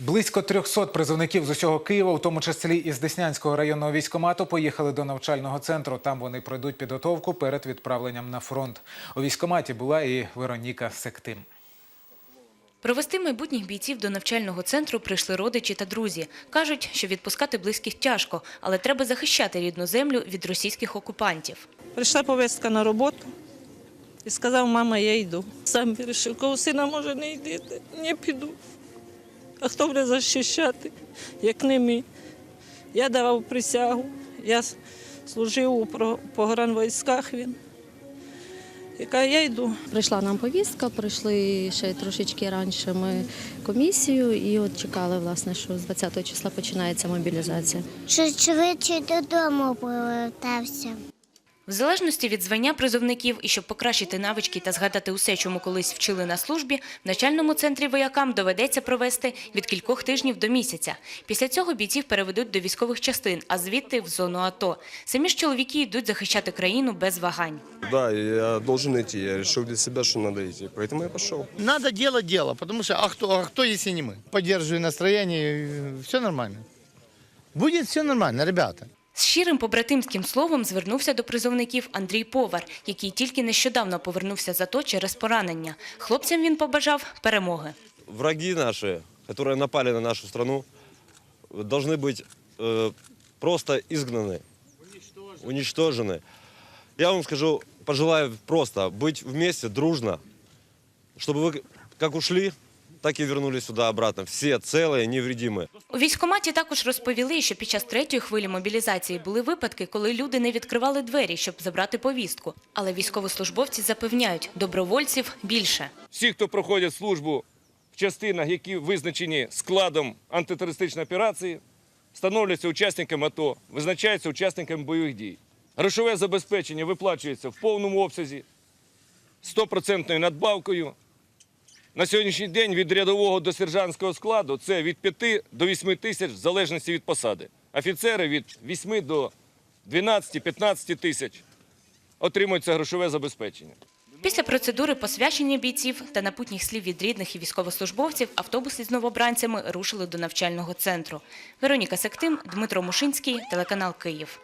Близько 300 призовників з усього Києва, у тому числі із Деснянського районного військкомату, поїхали до навчального центру. Там вони пройдуть підготовку перед відправленням на фронт. У військкоматі була і Вероніка Сектим. Провести майбутніх бійців до навчального центру прийшли родичі та друзі. Кажуть, що відпускати близьких тяжко, але треба захищати рідну землю від російських окупантів. Прийшла повістка на роботу і сказав, мама, я йду. Сам вирішив, кого сина може не йдете, не піду. А хто буде захищати, як не ми? Я давав присягу, я служив у погранвійськах він. Яка я йду. Прийшла нам повістка, прийшли ще трошечки раніше ми комісію і от чекали, власне, що з 20 числа починається мобілізація. що швидше додому повертався. В залежності від звання призовників і щоб покращити навички та згадати усе, чому колись вчили на службі, в навчальному центрі воякам доведеться провести від кількох тижнів до місяця. Після цього бійців переведуть до військових частин, а звідти в зону АТО. Самі ж чоловіки йдуть захищати країну без вагань. Да, я должен идти. Я решил для себя, что надо идти. Поэтому я пошел. Надо делать дело, потому что а кто, а кто если не мы? Поддерживаю настроение, все нормально. Будет все нормально, ребята. З щирим побратимським словом звернувся до призовників Андрій Повар, який тільки нещодавно повернувся з АТО через поранення. Хлопцям він побажав перемоги. враги наши, которые напали на нашу страну, должны быть э, просто изгнаны, уничтожены. Я вам скажу, пожелаю просто быть вместе, дружно, чтобы вы как ушли, так и вернулись сюда обратно. Все целые, невредимые. У військкоматі також розповіли, що під час третьої хвилі мобілізації були випадки, коли люди не відкривали двері, щоб забрати повістку. Але військовослужбовці запевняють, добровольців більше. всі, хто проходять службу в частинах, які визначені складом антитерористичної операції, становляться учасниками АТО, визначаються учасниками бойових дій. Грошове забезпечення виплачується в повному обсязі, 100% надбавкою. На сьогоднішній день від рядового до сержантського складу це від 5 до 8 тисяч в залежності від посади. Офіцери від 8 до 12-15 тисяч отримують це грошове забезпечення. Після процедури посвячення бійців та напутніх слів від рідних і військовослужбовців автобуси з новобранцями рушили до навчального центру. Вероніка Сектим, Дмитро Мушинський, телеканал Київ.